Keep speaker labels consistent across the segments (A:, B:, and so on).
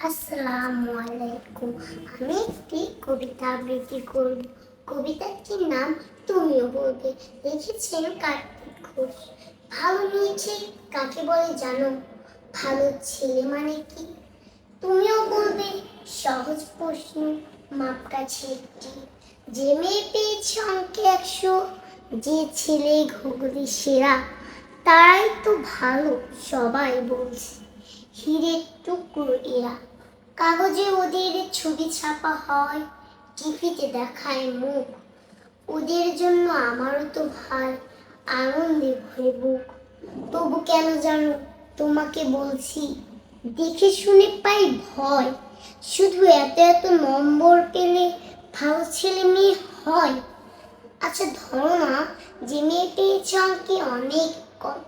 A: আসসালামু আলাইকুম আমি একটি কবিতা আবৃত্তি করব। কবিতাটির নাম তুমিও বলবে। লিখেছেন কার্তিক ঘোষ। ভালো মেয়েছে কাকে বলে জানো? ভালো ছেলে মানে কি? তুমিও বলবে, সহজ প্রশ্ন, মাপকাঠি একটি। যে মেয়ে পেয়েছে অঙ্কে একশো, যে ছেলে ঘুগলি সেরা, তারাই তো ভালো, সবাই বলছে। হীরের টুকরো এরা। কাগজে ওদের ছবি ছাপা হয়, টিভিতে দেখায় মুখ। ওদের জন্য আমারও তো ভাই আনন্দে ভরে বুক। তবু কেন জানো, তোমাকে বলছি, দেখে শুনে পাই ভয়। শুধু এত এত নম্বর পেলে ভালো ছেলে মেয়ে হয়। আচ্ছা ধরো না যে মেয়ে পেয়েছে অঙ্কে অনেক কম।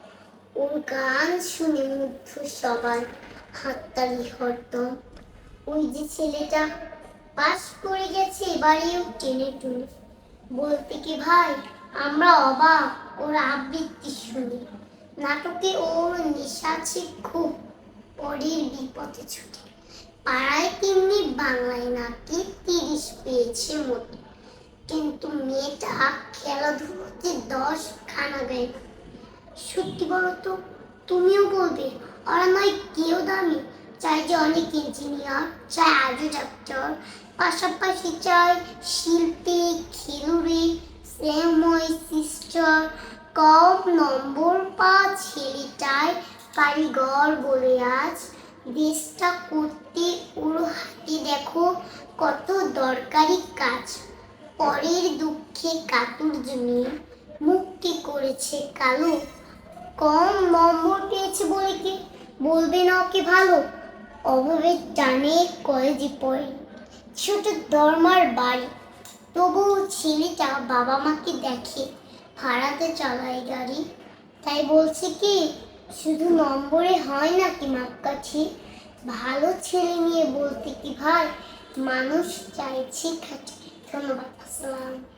A: ওর গান শুনে মুগ্ধ সবার হাততালি হরদম। ওই যে ছেলেটা পাশ করে গেছে, এবারেও টেনে টুনে। বলতে কি ভাই, আমরা অবাক, ওর আবৃত্তি শুনি। নাটকে ওর নেশা আছে খুব, পরের বিপথে ছুটে। পাড়ায় তেমনি বাংলায় নাকি তিরিশ পেয়েছে মতো কিন্তু মেয়েটা খেলাধুলোতে দশ খানা গায়ে সত্যি বলো তো, তুমিও বলবে, ওরা নয় কেউ দামি। চাই যে অনেক ইঞ্জিনিয়ার চাই আজও ডাক্তার পাশাপাশি চাই শিল্পী, খেলুড়ে স্নেহময় সিস্টার কম নম্বর পা ছেলেটায় কারিগর বলে আজ দেশটা করতে ওর হাতে দেখো কত দরকারি কাজ। পরের দুঃখে কাতুর জমিয়ে মুক্তি করেছে কালো। কম নম্বর পেয়েছে বলে কি? বলবে না ওকে ভালো? অভাবের টানে কলেজে পড়ে। ছোট দরমার বাড়ি। তবু ছেলেটা বাবা মাকে দেখে, ভাড়াতে চালায় গাড়ি। তাই বলছে কি, শুধু নম্বরে হয় নাকি মাপকাঠি? ভালো ছেলে নিয়ে বলতে কি ভাই, মানুষ চাইছে খাটি। ধন্যবাদ, আসসালাম।